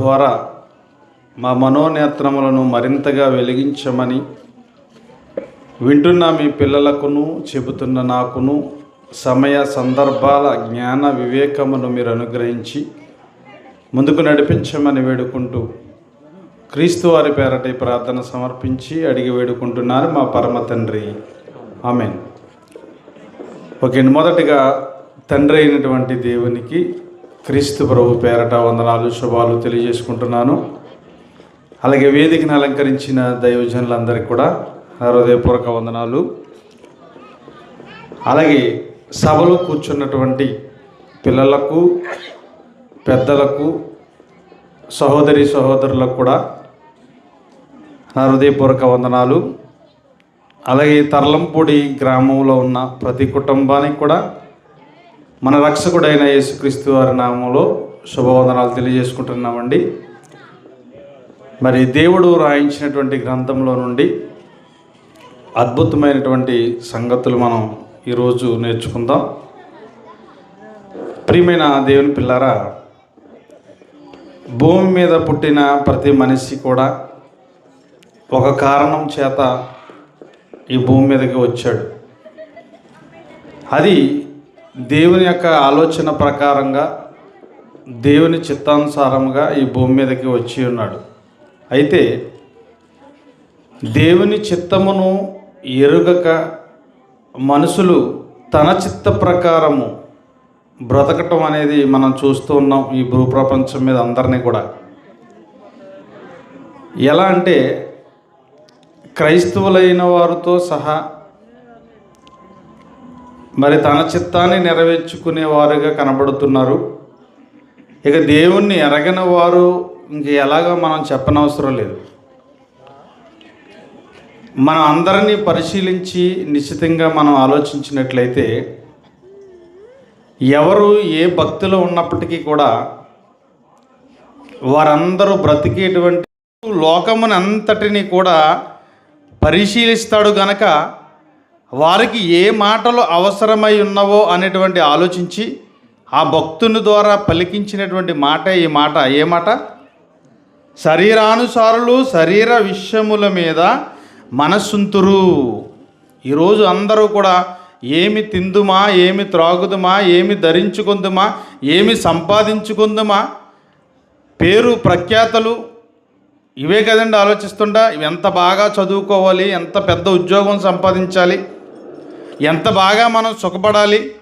ద్వారా మా మనోనేత్రములను మరింతగా వెలిగించమని వింటున్న మీ పిల్లలకును చెబుతున్న నాకును సమయ సందర్భాల జ్ఞాన వివేకమును మీరు అనుగ్రహించి ముందుకు నడిపించమని వేడుకుంటూ క్రీస్తు వారి పేరట ప్రార్థన సమర్పించి అడిగి వేడుకుంటున్నారు మా పరమ తండ్రి. ఆమెన్. ఓకే మొదటగా మొదటిగా తండ్రి అయినటువంటి దేవునికి క్రీస్తు ప్రభు పేరట వందనాలు శుభాలు తెలియజేసుకుంటున్నాను. అలాగే వేదికను అలంకరించిన దైవజనులందరికీ కూడా హృదయపూర్వక వందనాలు. అలాగే సభలో కూర్చున్నటువంటి పిల్లలకు పెద్దలకు సహోదరి సహోదరులకు కూడా నా హృదయపూర్వక వందనాలు. అలాగే తర్లంపూడి గ్రామంలో ఉన్న ప్రతి కుటుంబానికి కూడా మన రక్షకుడైన యేసుక్రీస్తు వారి నామంలో శుభవందనాలు తెలియజేసుకుంటున్నామండి. మరి దేవుడు రాయించినటువంటి గ్రంథంలో నుండి అద్భుతమైనటువంటి సంగతులు మనం ఈరోజు నేర్చుకుందాం. ప్రియమైన దేవుని పిల్లారా భూమి మీద పుట్టిన ప్రతి మనిషి కూడా ఒక కారణం చేత ఈ భూమి మీదకి వచ్చాడు. అది దేవుని యొక్క ఆలోచన ప్రకారంగా దేవుని చిత్తానుసారంగా ఈ భూమి మీదకి వచ్చి ఉన్నాడు. అయితే దేవుని చిత్తమును ఎరుగక మనుషులు తన చిత్త ప్రకారము బ్రతకటం అనేది మనం చూస్తూ ఉన్నాం ఈ భూప్రపంచం మీద అందరినీ కూడా. ఎలా అంటే క్రైస్తవులైన వారితో సహా మరి తన చిత్తాన్ని నెరవేర్చుకునేవారుగా కనబడుతున్నారు. ఇక దేవుణ్ణి ఎరగని వారు ఇంక ఎలాగో మనం చెప్పనవసరం లేదు. మనం అందరినీ పరిశీలించి నిశ్చితంగా మనం ఆలోచించినట్లయితే ఎవరు ఏ భక్తిలో ఉన్నప్పటికీ కూడా వారందరూ బ్రతికేటువంటి లోకమునంతటిని కూడా పరిశీలిస్తాడు గనక వారికి ఏ మాటలు అవసరమై ఉన్నవో అనేటువంటి ఆలోచించి ఆ భక్తుని ద్వారా పలికించినటువంటి మాట ఈ మాట. ఏ మాట? శరీరానుసారులు శరీర విషయముల మీద మనస్సుంతురు. ఈరోజు అందరూ కూడా ఏమి తిందుమా ఏమి త్రాగుదుమా ఏమి ధరించుకుందుమా ఏమి సంపాదించుకుందుమా పేరు ప్రఖ్యాతలు ఇవే కదండి ఆలోచిస్తుంటా. ఎంత బాగా చదువుకోవాలి ఎంత పెద్ద ఉద్యోగం సంపాదించాలి ఎంత బాగా మనం సుఖపడాలి?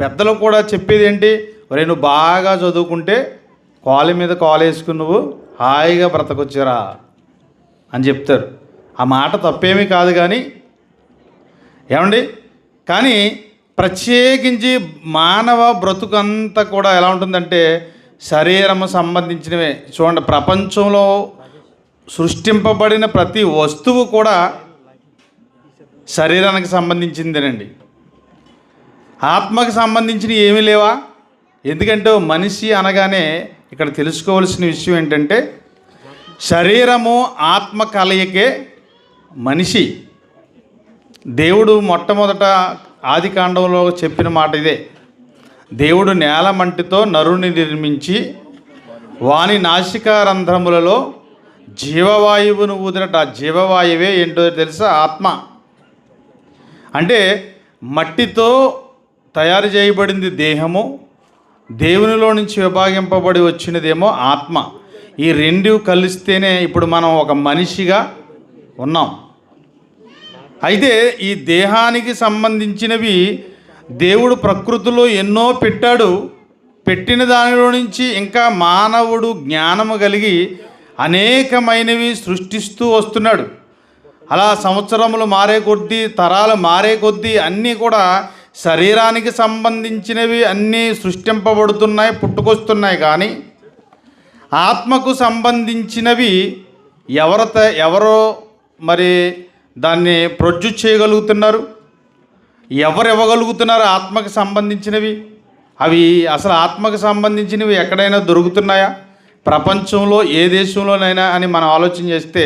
పెద్దలు కూడా చెప్పేది ఏంటి ఒరే నువ్వు బాగా చదువుకుంటే కాలు మీద కాలు వేసుకుని నువ్వు హాయిగా బ్రతకొచ్చిరా అని చెప్తారు. ఆ మాట తప్పేమీ కాదు కానీ ఏమండి? కానీ ప్రత్యేకించి మానవ బ్రతుకంతా కూడా ఎలా ఉంటుందంటే శరీరము సంబంధించినవే. చూడండి ప్రపంచంలో సృష్టింపబడిన ప్రతి వస్తువు కూడా శరీరానికి సంబంధించిందేనండి. ఆత్మకు సంబంధించినవి ఏమీ లేవా? ఎందుకంటే మనిషి అనగానే ఇక్కడ తెలుసుకోవాల్సిన విషయం ఏంటంటే శరీరము ఆత్మ కలయికే మనిషి. దేవుడు మొట్టమొదట ఆది కాండంలో చెప్పిన మాట ఇదే. దేవుడు నేల మంటితో నరుని నిర్మించి వాని నాసికారంధ్రములలో జీవవాయువును ఊదినట్టు ఆ జీవవాయువే ఏంటో తెలుసా? ఆత్మ. అంటే మట్టితో తయారు చేయబడింది దేహము దేవునిలో నుంచి విభాగింపబడి వచ్చినదేమో ఆత్మ. ఈ రెండు కలిస్తేనే ఇప్పుడు మనం ఒక మనిషిగా ఉన్నాం. అయితే ఈ దేహానికి సంబంధించినవి దేవుడు ప్రకృతిలో ఎన్నో పెట్టాడు. పెట్టిన దానిలో నుంచి ఇంకా మానవుడు జ్ఞానము కలిగి అనేకమైనవి సృష్టిస్తూ వస్తున్నాడు. అలా సంవత్సరములు మారే కొద్దీ తరాలు మారే కొద్దీ అన్నీ కూడా శరీరానికి సంబంధించినవి అన్నీ సృష్టింపబడుతున్నాయి పుట్టుకొస్తున్నాయి. కానీ ఆత్మకు సంబంధించినవి ఎవరత ఎవరో మరి దాన్ని ప్రొడ్యూస్ చేయగలుగుతున్నారు? ఎవరు ఇవ్వగలుగుతున్నారు ఆత్మకు సంబంధించినవి? అవి అసలు ఆత్మకు సంబంధించినవి ఎక్కడైనా దొరుకుతున్నాయా? ప్రపంచంలో ఏ దేశంలోనైనా అని మనం ఆలోచన చేస్తే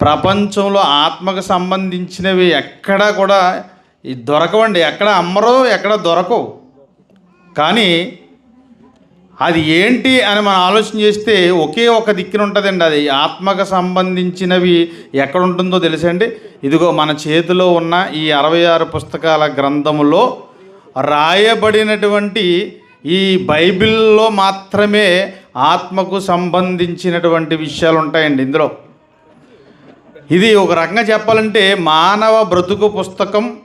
ప్రపంచంలో ఆత్మకు సంబంధించినవి ఎక్కడా కూడా దొరకవండి. ఎక్కడ అమ్మరో ఎక్కడ దొరకవు. కానీ అది ఏంటి అని మనం ఆలోచన చేస్తే ఒకే ఒక దిక్కున ఉంటుందండి అది. ఆత్మకు సంబంధించినవి ఎక్కడ ఉంటుందో తెలుసండి? ఇదిగో మన చేతిలో ఉన్న ఈ అరవై ఆరు పుస్తకాల గ్రంథములో రాయబడినటువంటి ఈ బైబిల్లో మాత్రమే ఆత్మకు సంబంధించినటువంటి విషయాలు ఉంటాయండి ఇందులో. ఇది ఒక రకంగా చెప్పాలంటే మానవ బ్రతుకు పుస్తకం.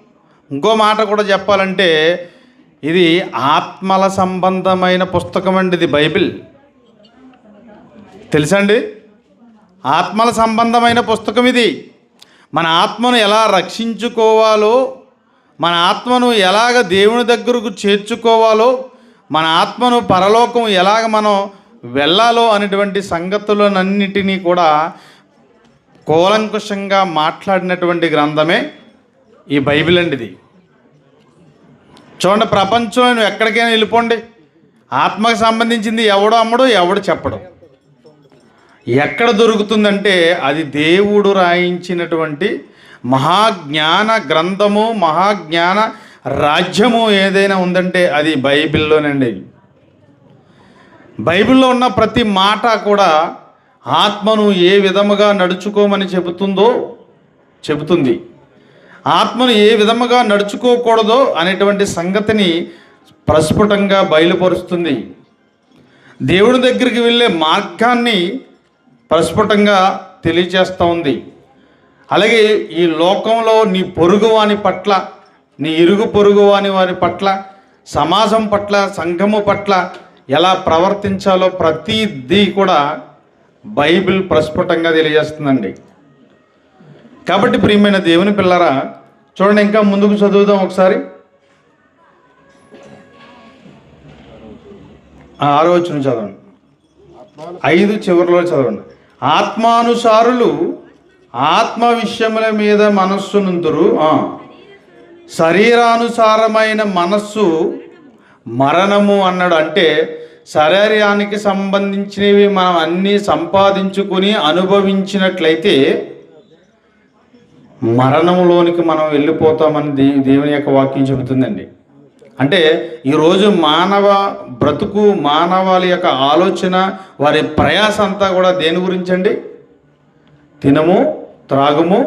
ఇంకో మాట కూడా చెప్పాలంటే ఇది ఆత్మల సంబంధమైన పుస్తకం అండి ఇది బైబిల్. తెలుసా అండి? ఆత్మల సంబంధమైన పుస్తకం ఇది. మన ఆత్మను ఎలా రక్షించుకోవాలో మన ఆత్మను ఎలాగ దేవుని దగ్గరకు చేర్చుకోవాలో మన ఆత్మను పరలోకం ఎలాగ మనం వెళ్ళాలో అనేటువంటి సంగతులనన్నిటినీ కూడా కూలంకుషంగా మాట్లాడినటువంటి గ్రంథమే ఈ బైబిల్ అండి ఇది. చూడండి ప్రపంచంలో నువ్వు ఎక్కడికైనా వెళ్ళిపోండి. ఆత్మకు సంబంధించింది ఎవడు అమ్మడు ఎవడు చెప్పడు. ఎక్కడ దొరుకుతుందంటే అది దేవుడు రాయించినటువంటి మహాజ్ఞాన గ్రంథము మహాజ్ఞాన రాజ్యము ఏదైనా ఉందంటే అది బైబిల్లోనండి. బైబిల్లో ఉన్న ప్రతి మాట కూడా ఆత్మను ఏ విధముగా నడుచుకోమని చెబుతుందో చెబుతుంది. ఆత్మను ఏ విధముగా నడుచుకోకూడదో అనేటువంటి సంగతిని ప్రస్ఫుటంగా బయలుపరుస్తుంది. దేవుడి దగ్గరికి వెళ్ళే మార్గాన్ని ప్రస్ఫుటంగా తెలియచేస్తూ ఉంది. అలాగే ఈ లోకంలో నీ పొరుగువాని పట్ల నీ ఇరుగు పొరుగువాని వారి పట్ల సమాజం పట్ల సంఘము పట్ల ఎలా ప్రవర్తించాలో ప్రతిదీ కూడా బైబిల్ ప్రస్ఫుటంగా తెలియజేస్తుందండి. కాబట్టి ప్రియమైన దేవుని పిల్లరా చూడండి ఇంకా ముందుకు చదువుదాం ఒకసారి. ఆరో వచ్చిన చదవండి. ఐదు చివరిలో చదవండి. ఆత్మానుసారులు ఆత్మ విషయముల మీద మనస్సు నుందురు శరీరానుసారమైన మనస్సు మరణము అన్నాడు. అంటే శరీరానికి సంబంధించినవి మనం అన్నీ సంపాదించుకుని అనుభవించినట్లయితే మరణంలోనికి మనం వెళ్ళిపోతామని దే దేవుని యొక్క వాక్యం చెబుతుందండి. అంటే ఈరోజు మానవ బ్రతుకు మానవాళి యొక్క ఆలోచన వారి ప్రయాస అంతా కూడా దేని గురించండి? తినము త్రాగుము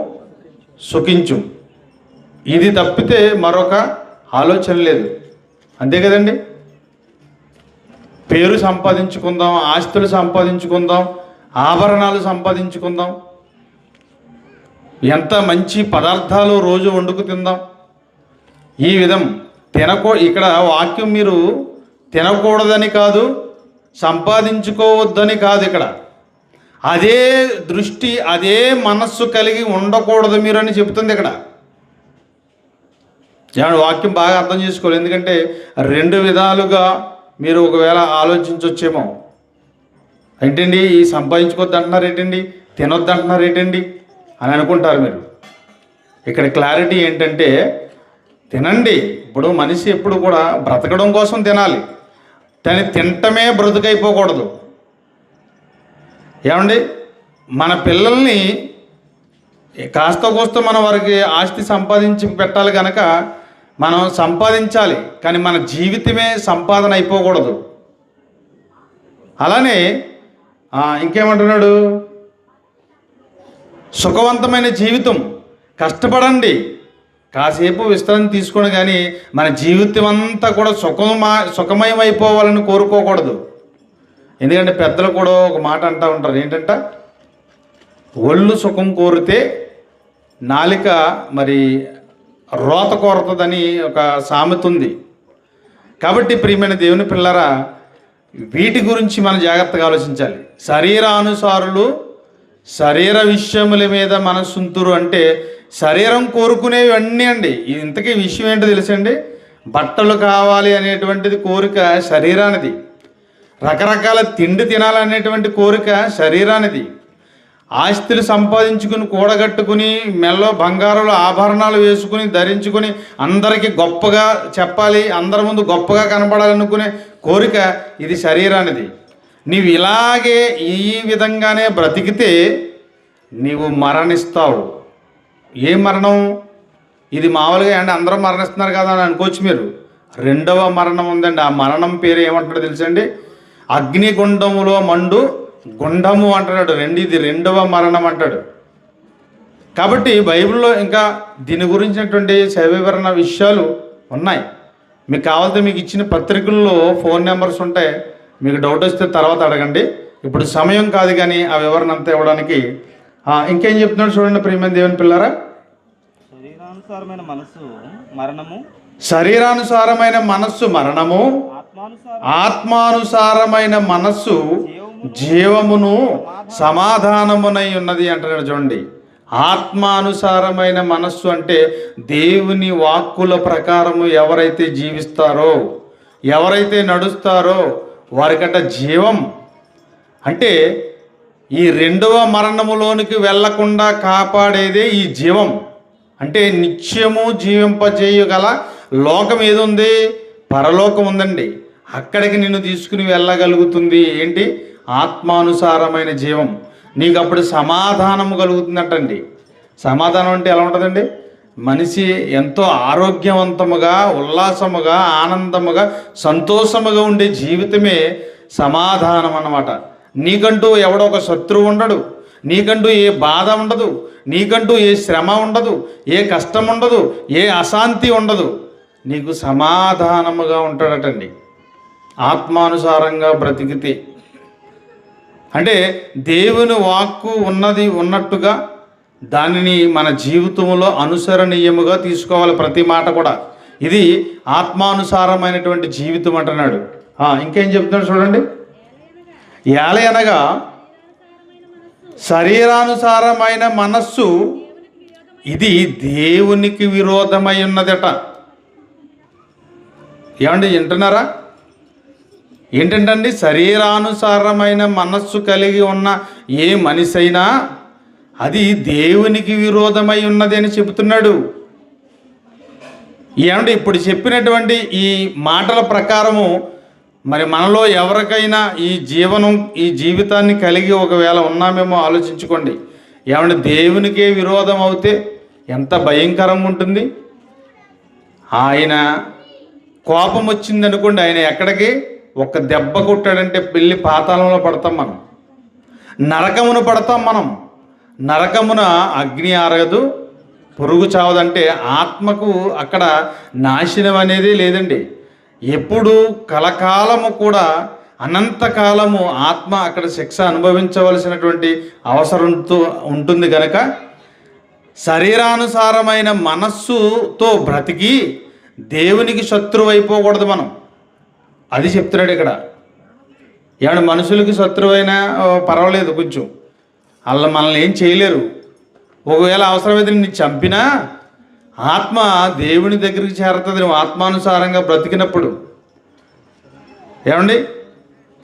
సుఖించు ఇది తప్పితే మరొక ఆలోచన లేదు. అంతే కదండి? పేరు సంపాదించుకుందాం ఆస్తులు సంపాదించుకుందాం ఆభరణాలు సంపాదించుకుందాం. ఎంత మంచి పదార్థాలు రోజు వండుకు తిందాం. ఈ విధం తినకూ ఇక్కడ వాక్యం మీరు తినకూడదని కాదు సంపాదించుకోవద్దని కాదు ఇక్కడ. అదే దృష్టి అదే మనస్సు కలిగి ఉండకూడదు మీరు అని చెప్తుంది ఇక్కడ. వాక్యం బాగా అర్థం చేసుకోవాలి. ఎందుకంటే రెండు విధాలుగా మీరు ఒకవేళ ఆలోచించవచ్చేమో ఏంటండి? ఈ సంపాదించుకోవద్దు అంటున్నారు ఏంటండి? తినొద్దు అంటున్నారు ఏంటండి? అని అనుకుంటారు మీరు. ఇక్కడ క్లారిటీ ఏంటంటే తినండి. ఇప్పుడు మనిషి ఎప్పుడు కూడా బ్రతకడం కోసం తినాలి. దాన్ని తినటమే బ్రతుకైపోకూడదు. ఏమండి? మన పిల్లల్ని కాస్త కోస్త మనం వారికి ఆస్తి సంపాదించి పెట్టాలి కనుక మనం సంపాదించాలి కానీ మన జీవితమే సంపాదన అయిపోకూడదు. అలానే ఇంకేమంటున్నాడు? సుఖవంతమైన జీవితం కష్టపడండి. కాసేపు విశ్రాంతి తీసుకోండి కానీ మన జీవితం అంతా కూడా సుఖమా సుఖమయం అయిపోవాలని కోరుకోకూడదు. ఎందుకంటే పెద్దలు కూడా ఒక మాట అంటూ ఉంటారు ఏంటంట? ఒళ్ళు సుఖం కోరితే నాలిక మరి రోత కోరుతుందని ఒక సామెత ఉంది. కాబట్టి ప్రియమైన దేవుని పిల్లరా వీటి గురించి మనం జాగ్రత్తగా ఆలోచించాలి. శరీరానుసారులు శరీర విషయముల మీద మనసుంతురు అంటే శరీరం కోరుకునేవి అన్నీ అండి. ఇంతకీ విషయం ఏంటో తెలుసండి? బట్టలు కావాలి అనేటువంటిది కోరిక శరీరానిది. రకరకాల తిండి తినాలనేటువంటి కోరిక శరీరానిది. ఆస్తులు సంపాదించుకుని కూడగట్టుకుని మెల్లో బంగారులు ఆభరణాలు వేసుకుని ధరించుకుని అందరికీ గొప్పగా చెప్పాలి అందరి ముందు గొప్పగా కనపడాలనుకునే కోరిక ఇది శరీరానిది. నీవు ఇలాగే ఈ విధంగానే బ్రతికితే నీవు మరణిస్తావు. ఏ మరణం? ఇది మామూలుగా అండి అందరూ మరణిస్తున్నారు కదా అని అనుకోవచ్చు మీరు. రెండవ మరణం ఉందండి. ఆ మరణం పేరు ఏమంటాడో తెలుసండి? అగ్నిగుండములో మండు గుండము అంటున్నాడు. రెండు ఇది రెండవ మరణం అంటాడు. కాబట్టి బైబిల్లో ఇంకా దీని గురించినటువంటి వివరణ విషయాలు ఉన్నాయి. మీకు కావాలంటే మీకు ఇచ్చిన పత్రికల్లో ఫోన్ నెంబర్స్ ఉంటాయి మీకు డౌట్ వస్తే తర్వాత అడగండి. ఇప్పుడు సమయం కాదు కానీ ఆ వివరణ అంతా ఇవ్వడానికి. ఇంకేం చెప్తున్నాడు చూడండి ప్రియమైన దేవుని పిల్లారా? శరీరానుసారమైన మనసు మరణము. శరీరానుసారమైన మనస్సు మరణము. ఆత్మానుసార ఆత్మానుసారమైన మనస్సు జీవమును సమాధానమునై ఉన్నది అంటున్నాడు చూడండి. ఆత్మానుసారమైన మనస్సు అంటే దేవుని వాక్కుల ప్రకారము ఎవరైతే జీవిస్తారో ఎవరైతే నడుస్తారో వారికట జీవం. అంటే ఈ రెండవ మరణములోనికి వెళ్ళకుండా కాపాడేదే ఈ జీవం. అంటే నిత్యము జీవింపజేయగల లోకం ఏదుంది? పరలోకం ఉందండి. అక్కడికి నిన్ను తీసుకుని వెళ్ళగలుగుతుంది. ఏంటి? ఆత్మానుసారమైన జీవం. నీకు అప్పుడు సమాధానము కలుగుతుందంటండి. సమాధానం అంటే ఎలా ఉంటుందండి? మనిషి ఎంతో ఆరోగ్యవంతముగా ఉల్లాసముగా ఆనందముగా సంతోషముగా ఉండే జీవితమే సమాధానం అన్నమాట. నీకంటూ ఎవడో ఒక శత్రువు ఉండడు. నీకంటూ ఏ బాధ ఉండదు. నీకంటూ ఏ శ్రమ ఉండదు. ఏ కష్టం ఉండదు. ఏ అశాంతి ఉండదు. నీకు సమాధానముగా ఉంటాడటండి. ఆత్మానుసారంగా బ్రతికితే అంటే దేవుని వాక్కు ఉన్నది ఉన్నట్టుగా దానిని మన జీవితంలో అనుసరణీయముగా తీసుకోవాలి ప్రతి మాట కూడా. ఇది ఆత్మానుసారమైనటువంటి జీవితం అంటున్నాడు. ఇంకేం చెప్తున్నాడు చూడండి. ఏలయనగా శరీరానుసారమైన మనస్సు ఇది దేవునికి విరోధమై ఉన్నదట. ఏమండి వింటున్నారా? ఏంటంటండి శరీరానుసారమైన మనస్సు కలిగి ఉన్న ఏ మనిషి అయినా అది దేవునికి విరోధమై ఉన్నది అని చెబుతున్నాడు. ఏమంటే ఇప్పుడు చెప్పినటువంటి ఈ మాటల ప్రకారము మరి మనలో ఎవరికైనా ఈ జీవనం ఈ జీవితాన్ని కలిగి ఒకవేళ ఉన్నామేమో ఆలోచించుకోండి. ఏమంటే దేవునికే విరోధం అవుతే ఎంత భయంకరంగా ఉంటుంది. ఆయన కోపం వచ్చిందనుకోండి ఆయన ఎక్కడికి? ఒక దెబ్బ కొట్టాడంటే పెళ్ళి పాతాళంలో పడతాం మనం. నరకమును పడతాం మనం. నరకమున అగ్ని ఆరగదు పురుగు చావదంటే ఆత్మకు అక్కడ నాశనం అనేది లేదండి. ఎప్పుడు కలకాలము కూడా అనంతకాలము ఆత్మ అక్కడ శిక్ష అనుభవించవలసినటువంటి అవసరంతో ఉంటుంది కనుక శరీరానుసారమైన మనస్సుతో బ్రతికి దేవునికి శత్రువు అయిపోకూడదు మనం. అది చెప్తున్నాడు ఇక్కడ. ఏమన్నా మనుషులకి శత్రువైనా పర్వాలేదు కొంచెం. వాళ్ళు మనల్ని ఏం చేయలేరు. ఒకవేళ అవసరమైతే నిన్ను చంపినా ఆత్మ దేవుని దగ్గరికి చేరుతుంది నువ్వు ఆత్మానుసారంగా బ్రతికినప్పుడు. ఏమండి?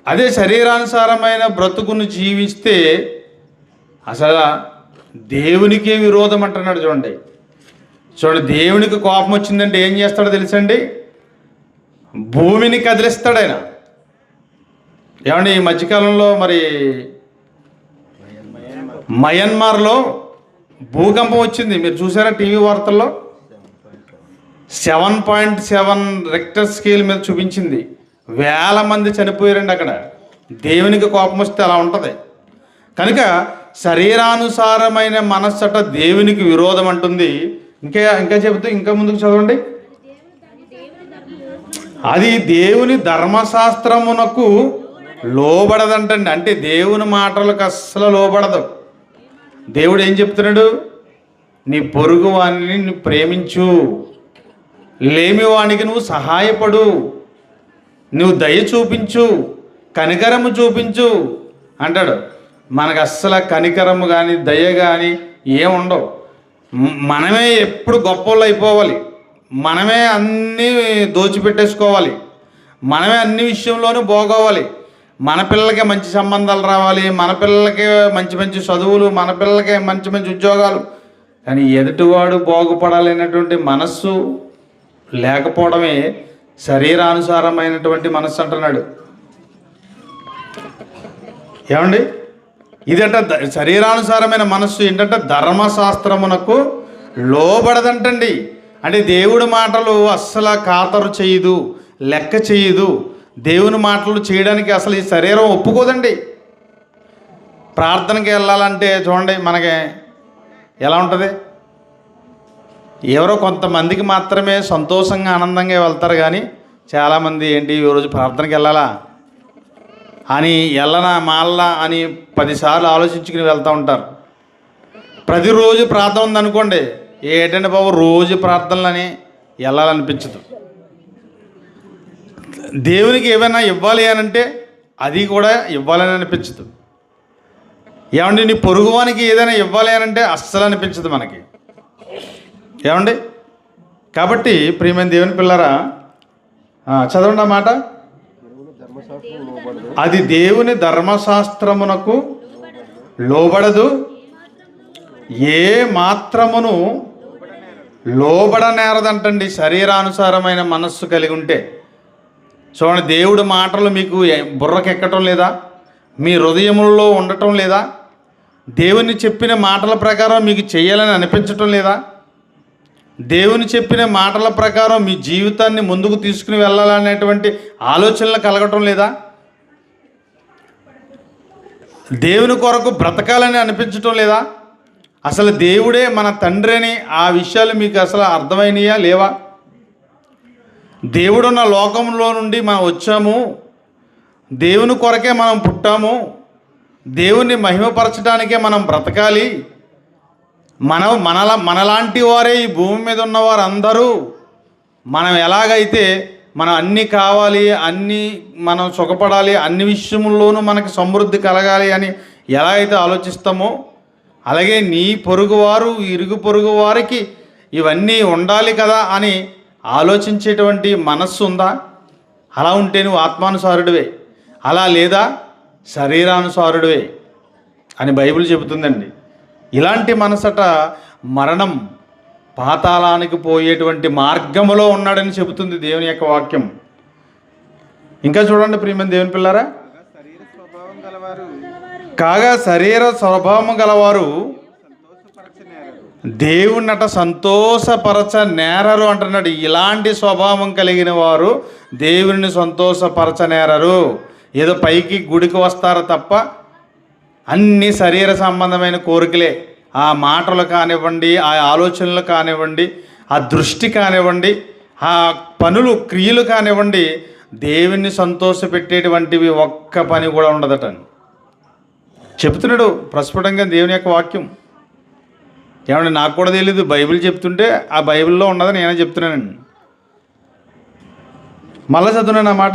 అదే శరీరానుసారమైన బ్రతుకును జీవిస్తే అసలు దేవునికే విరోధం అంటున్నాడు చూడండి. చూడండి దేవునికి కోపం వచ్చిందంటే ఏం చేస్తాడో తెలుసండి? భూమిని కదిలిస్తాడు ఆయన ఏమండి ఈ మధ్యకాలంలో మరి మయన్మార్లో భూకంపం వచ్చింది. మీరు చూసారా టీవీ వార్తల్లో? Seven point seven Richter scale మీద చూపించింది. వేల మంది చనిపోయారండి అక్కడ. దేవునికి కోపం వస్తే అలా ఉంటుంది. కనుక శరీరానుసారమైన మనస్సట దేవునికి విరోధం అంటుంది. ఇంకా ఇంకా చెబుతూ ఇంకా ముందుకు చదవండి. అది దేవుని ధర్మశాస్త్రమునకు లోబడదంటండి. అంటే దేవుని మాటలకు అస్సలు లోబడదు. దేవుడు ఏం చెప్తున్నాడు? నీ పొరుగు వాణిని నువ్వు ప్రేమించు. లేమి వానికి నువ్వు సహాయపడు. నువ్వు దయ చూపించు. కనికరము చూపించు. అంటాడు. మనకు అస్సలు కనికరము కానీ దయ కానీ ఏముండవు. మనమే ఎప్పుడు గొప్పలు అయిపోవాలి. మనమే అన్నీ దోచిపెట్టేసుకోవాలి. మనమే అన్ని విషయంలోనూ బాగోవాలి. మన పిల్లలకే మంచి సంబంధాలు రావాలి. మన పిల్లలకే మంచి మంచి చదువులు మన పిల్లలకి మంచి మంచి ఉద్యోగాలు. కానీ ఎదుటివాడు బాగుపడాలనేటువంటి మనస్సు లేకపోవడమే శరీరానుసారమైనటువంటి మనస్సు అంటున్నాడు. ఏమండి? ఇదంటే శరీరానుసారమైన మనస్సు ఏంటంటే ధర్మశాస్త్రమునకు లోబడదంటండి. అంటే దేవుడి మాటలు అస్సలు ఖాతరు చేయదు లెక్క చేయదు. దేవుని మాటలు చేయడానికి అసలు ఈ శరీరం ఒప్పుకోదండి. ప్రార్థనకి వెళ్ళాలంటే చూడండి మనకి ఎలా ఉంటుంది? ఎవరో కొంతమందికి మాత్రమే సంతోషంగా ఆనందంగా వెళ్తారు కానీ చాలామంది ఏంటి ఈ రోజు ప్రార్థనకి వెళ్ళాలా? అని వెళ్ళనా మాల్లా అని పదిసార్లు ఆలోచించుకుని వెళ్తూ ఉంటారు. ప్రతిరోజు ప్రార్థన ఉందనుకోండి ఏంటంటే బాబు రోజు ప్రార్థనలని వెళ్ళాలనిపించదు. దేవునికి ఏమైనా ఇవ్వాలి అని అంటే అది కూడా ఇవ్వాలని అనిపించదు. ఏమండి నీ పొరుగువానికి ఏదైనా ఇవ్వాలి అని అంటే అస్సలు అనిపించదు మనకి. ఏమండి? కాబట్టి ప్రియమైన దేవుని పిల్లరా చదవండి అన్నమాట అది దేవుని ధర్మశాస్త్రమునకు లోబడదు. ఏ మాత్రమును లోబడనేరదంటండి శరీరానుసారమైన మనస్సు కలిగి ఉంటే. చూడండి దేవుడి మాటలు మీకు బుర్రకెక్కటం లేదా? మీ హృదయములలో ఉండటం లేదా? దేవుని చెప్పిన మాటల ప్రకారం మీకు చేయాలని అనిపించటం లేదా? దేవుని చెప్పిన మాటల ప్రకారం మీ జీవితాన్ని ముందుకు తీసుకుని వెళ్ళాలనేటువంటి ఆలోచనలు కలగటం లేదా? దేవుని కొరకు బ్రతకాలని అనిపించటం లేదా? అసలు దేవుడే మన తండ్రి అని ఆ విషయాలు మీకు అసలు అర్థమైనయా లేవా? దేవుడున్న లోకంలో నుండి మనం వచ్చాము. దేవుని కొరకే మనం పుట్టాము. దేవుణ్ణి మహిమపరచడానికే మనం బ్రతకాలి. మన మనల మనలాంటి వారే ఈ భూమి మీద ఉన్న వారందరూ మనం ఎలాగైతే మనం అన్నీ కావాలి అన్నీ మనం సుఖపడాలి అన్ని విషయంలోనూ మనకి సమృద్ధి కలగాలి అని ఎలా అయితే ఆలోచిస్తామో అలాగే నీ పొరుగువారు ఇరుగు పొరుగు వారికి ఇవన్నీ ఉండాలి కదా అని ఆలోచించేటువంటి మనస్సు ఉందా? అలా ఉంటే నువ్వు ఆత్మానుసారుడివే. అలా లేదా? శరీరానుసారుడివే అని బైబిల్ చెబుతుందండి. ఇలాంటి మనసట మరణం పాతాళానికి పోయేటువంటి మార్గములో ఉన్నాడని చెబుతుంది దేవుని యొక్క వాక్యం. ఇంకా చూడండి ప్రియమైన దేవుని పిల్లారా కాగా శరీర స్వభావం గలవారు సంతోషపరచనేరరు దేవుణ్ణట సంతోషపరచ నేరరు అంటున్నాడు. ఇలాంటి స్వభావం కలిగిన వారు దేవుని సంతోషపరచనేరరు ఏదో పైకి గుడికి వస్తారు తప్ప అన్ని శరీర సంబంధమైన కోరికలే. ఆ మాటలు కానివ్వండి ఆ ఆలోచనలు కానివ్వండి ఆ దృష్టి కానివ్వండి ఆ పనులు క్రియలు కానివ్వండి దేవుణ్ణి సంతోషపెట్టేటువంటివి ఒక్క పని కూడా ఉండదట. చెప్తున్నాడు ప్రస్ఫుటంగా దేవుని యొక్క వాక్యం. ఏమంటే నాకు కూడా తెలియదు బైబిల్ చెప్తుంటే ఆ బైబిల్లో ఉన్నదని నేనే చెప్తున్నానండి. మళ్ళా చదువున్నాను మాట?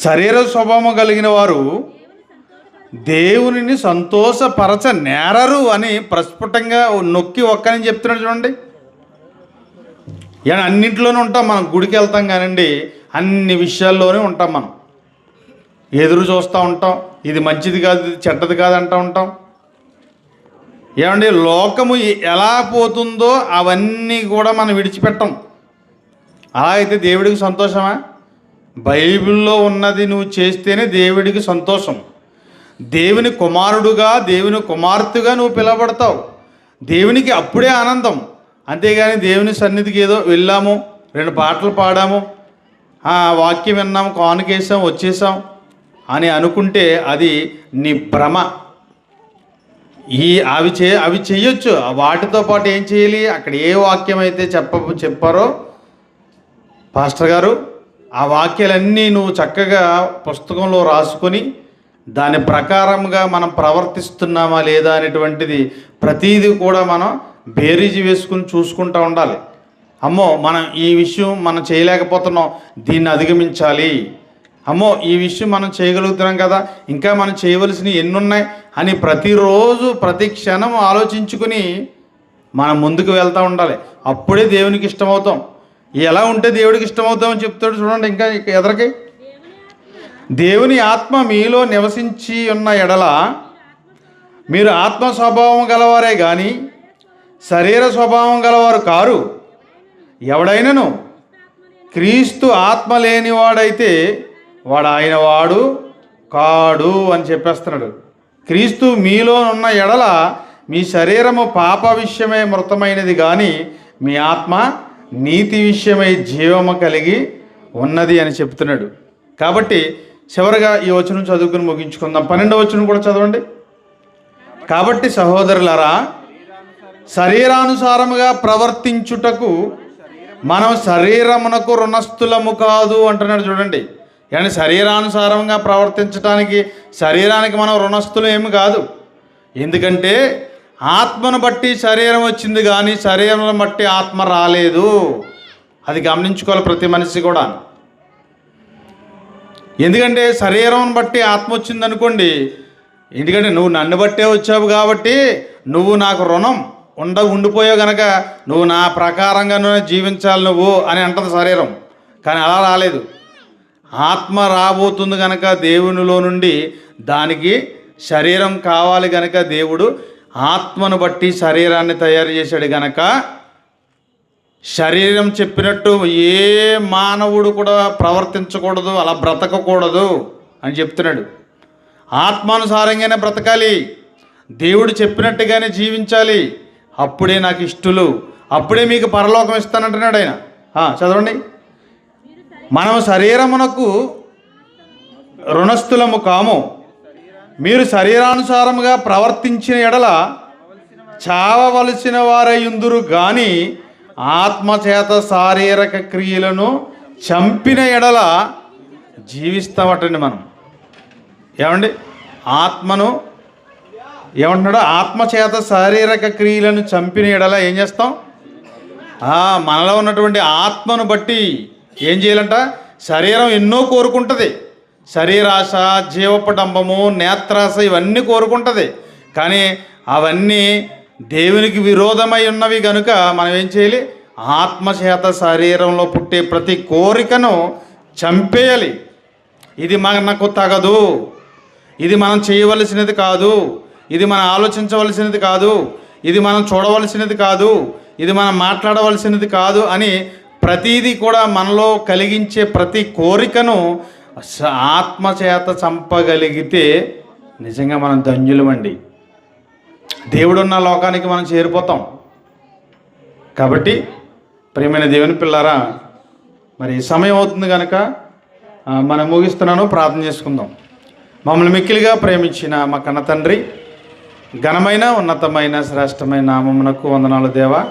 శరీర స్వభావం కలిగిన వారు దేవునిని సంతోషపరచ నేరరు అని ప్రస్ఫుటంగా నొక్కి ఒక్కని చెప్తున్నాడు చూడండి. ఏమన్నా అన్నింటిలోనే ఉంటాం మనం గుడికి వెళ్తాం కానండి అన్ని విషయాల్లోనే ఉంటాం మనం. ఎదురు చూస్తూ ఉంటాం. ఇది మంచిది కాదు ఇది చెడ్డది కాదు అంటూ ఉంటాం. ఏమండి లోకము ఎలా పోతుందో అవన్నీ కూడా మనం విడిచిపెట్టం. అలా అయితే దేవుడికి సంతోషమా? బైబిల్లో ఉన్నది నువ్వు చేస్తేనే దేవుడికి సంతోషం. దేవుని కుమారుడుగా దేవుని కుమార్తెగా నువ్వు పిలవబడతావు. దేవునికి అప్పుడే ఆనందం. అంతేగాని దేవుని సన్నిధికి ఏదో వెళ్ళాము రెండు పాటలు పాడాము ఆ వాక్యం విన్నాము కానుకేసాం వచ్చేసాం అని అనుకుంటే అది నీ భ్రమ. ఈ అవి చే అవి చేయొచ్చు. వాటితో పాటు ఏం చేయాలి? అక్కడ ఏ వాక్యం అయితే చెప్ప చెప్పారో? పాస్టర్ గారు ఆ వాక్యాలన్నీ నువ్వు చక్కగా పుస్తకంలో రాసుకొని దాని ప్రకారంగా మనం ప్రవర్తిస్తున్నామా లేదా అనేటువంటిది ప్రతీది కూడా మనం బేరీజు వేసుకుని చూసుకుంటూ ఉండాలి. అమ్మో మనం ఈ విషయం మనం చేయలేకపోతున్నాం. దీన్ని అధిగమించాలి. అమ్మో ఈ విషయం మనం చేయగలుగుతున్నాం కదా. ఇంకా మనం చేయవలసినవి ఎన్ని ఉన్నాయి అని ప్రతిరోజు ప్రతి క్షణం ఆలోచించుకుని మనం ముందుకు వెళ్తూ ఉండాలి. అప్పుడే దేవునికి ఇష్టమవుతాం. ఎలా ఉంటే దేవుడికి ఇష్టమవుతామని చెప్తాడు చూడండి ఇంకా ఎదరికి? దేవుని ఆత్మ మీలో నివసించి ఉన్న ఎడల మీరు ఆత్మ స్వభావం గలవారే కానీ శరీర స్వభావం గలవారు కారు. ఎవడైనను? క్రీస్తు ఆత్మ లేనివాడైతే వాడు ఆయన వాడు కాడు అని చెప్పేస్తున్నాడు. క్రీస్తు మీలో ఉన్న ఎడల మీ శరీరము పాప విషయమే మృతమైనది కానీ మీ ఆత్మ నీతి విషయమై జీవము కలిగి ఉన్నది అని చెప్తున్నాడు. కాబట్టి చివరిగా ఈ వచనం చదువుకుని ముగించుకుందాం. పన్నెండవ వచనం కూడా చదవండి. కాబట్టి సహోదరులారా శరీరానుసారముగా ప్రవర్తించుటకు మనం శరీరమునకు రుణస్థులము కాదు అంటున్నాడు చూడండి. కానీ శరీరానుసారంగా ప్రవర్తించడానికి శరీరానికి మనం రుణస్థులు ఏమి కాదు. ఎందుకంటే ఆత్మను బట్టి శరీరం వచ్చింది కానీ శరీరం బట్టి ఆత్మ రాలేదు. అది గమనించుకోవాలి ప్రతి మనిషి కూడా. ఎందుకంటే శరీరం బట్టి ఆత్మ వచ్చింది అనుకోండి ఎందుకంటే నువ్వు నన్ను బట్టే వచ్చావు కాబట్టి నువ్వు నాకు రుణం ఉండ ఉండిపోయావు గనక నువ్వు నా ప్రకారంగా జీవించాలి నువ్వు అని అంటది శరీరం. కానీ అలా రాలేదు. ఆత్మ రాబోతుంది కనుక దేవునిలో నుండి దానికి శరీరం కావాలి గనక దేవుడు ఆత్మను బట్టి శరీరాన్ని తయారు చేశాడు గనక శరీరం చెప్పినట్టు ఏ మానవుడు కూడా ప్రవర్తించకూడదు అలా బ్రతకకూడదు అని చెప్తున్నాడు. ఆత్మానుసారంగానే బ్రతకాలి. దేవుడు చెప్పినట్టుగానే జీవించాలి. అప్పుడే నాకు ఇష్టలు అప్పుడే మీకు పరలోకం ఇస్తానంటున్నాడు ఆయన. చదవండి. మనం శరీరమునకు రుణస్థులము కాము. మీరు శరీరానుసారముగా ప్రవర్తించిన ఎడల చావవలసిన వారయుందురు గాని ఆత్మచేత శారీరక క్రియలను చంపిన ఎడల జీవిస్తామటండి మనం. ఏమండి? ఆత్మను ఏమంటున్నాడు? ఆత్మచేత శారీరక క్రియలను చంపిన ఎడల ఏం చేస్తాం? మనలో ఉన్నటువంటి ఆత్మను బట్టి ఏం చేయాలంట? శరీరం ఎన్నో కోరుకుంటుంది. శరీరాశ జీవపడంబము నేత్రాశ ఇవన్నీ కోరుకుంటుంది. కానీ అవన్నీ దేవునికి విరోధమై ఉన్నవి కనుక మనం ఏం చేయాలి? ఆత్మచేత శరీరంలో పుట్టే ప్రతి కోరికను చంపేయాలి. ఇది మనకు తగదు. ఇది మనం చేయవలసినది కాదు. ఇది మనం ఆలోచించవలసినది కాదు. ఇది మనం చూడవలసినది కాదు. ఇది మనం మాట్లాడవలసినది కాదు అని ప్రతీది కూడా మనలో కలిగించే ప్రతి కోరికను ఆత్మచేత చంపగలిగితే నిజంగా మనం ధన్యులమండి. దేవుడున్న లోకానికి మనం చేరిపోతాం. కాబట్టి ప్రేమైన దేవుని పిల్లారా మరి సమయం అవుతుంది కనుక మనం ముగిస్తున్నాను ప్రార్థన చేసుకుందాం. మమ్మల్ని మిక్కిలిగా ప్రేమించిన మా కన్న తండ్రి ఘనమైన ఉన్నతమైన శ్రేష్టమైన నామమునకు వందనాలు దేవా.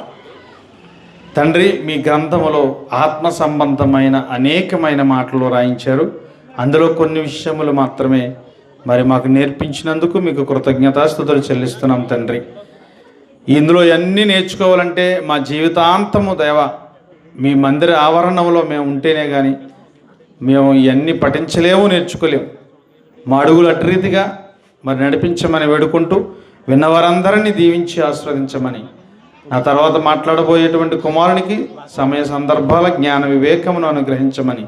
తండ్రి మీ గ్రంథములో ఆత్మ సంబంధమైన అనేకమైన మాటలు రాయించారు. అందులో కొన్ని విషయములు మాత్రమే మరి మాకు నేర్పించినందుకు మీకు కృతజ్ఞతాస్థుతులు చెల్లిస్తున్నాం తండ్రి. ఇందులో అన్నీ నేర్చుకోవాలంటే మా జీవితాంతము దేవ మీ మందిర ఆవరణంలో మేము ఉంటేనే కానీ మేము ఇవన్నీ పఠించలేము నేర్చుకోలేము. మా అడుగులు అటురీతిగా మరి నడిపించమని వేడుకుంటూ విన్నవారందరినీ దీవించి ఆస్వాదించమని ఆ తర్వాత మాట్లాడబోయేటువంటి కుమారునికి సమయ సందర్భాల జ్ఞాన వివేకమును అనుగ్రహించమని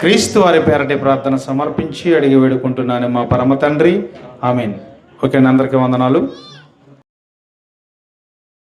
క్రీస్తు వారి పేరటి ప్రార్థన సమర్పించి అడిగి వేడుకుంటున్నాను మా పరమ తండ్రి. ఆమెన్. ఓకే అందరికీ వందనాలు.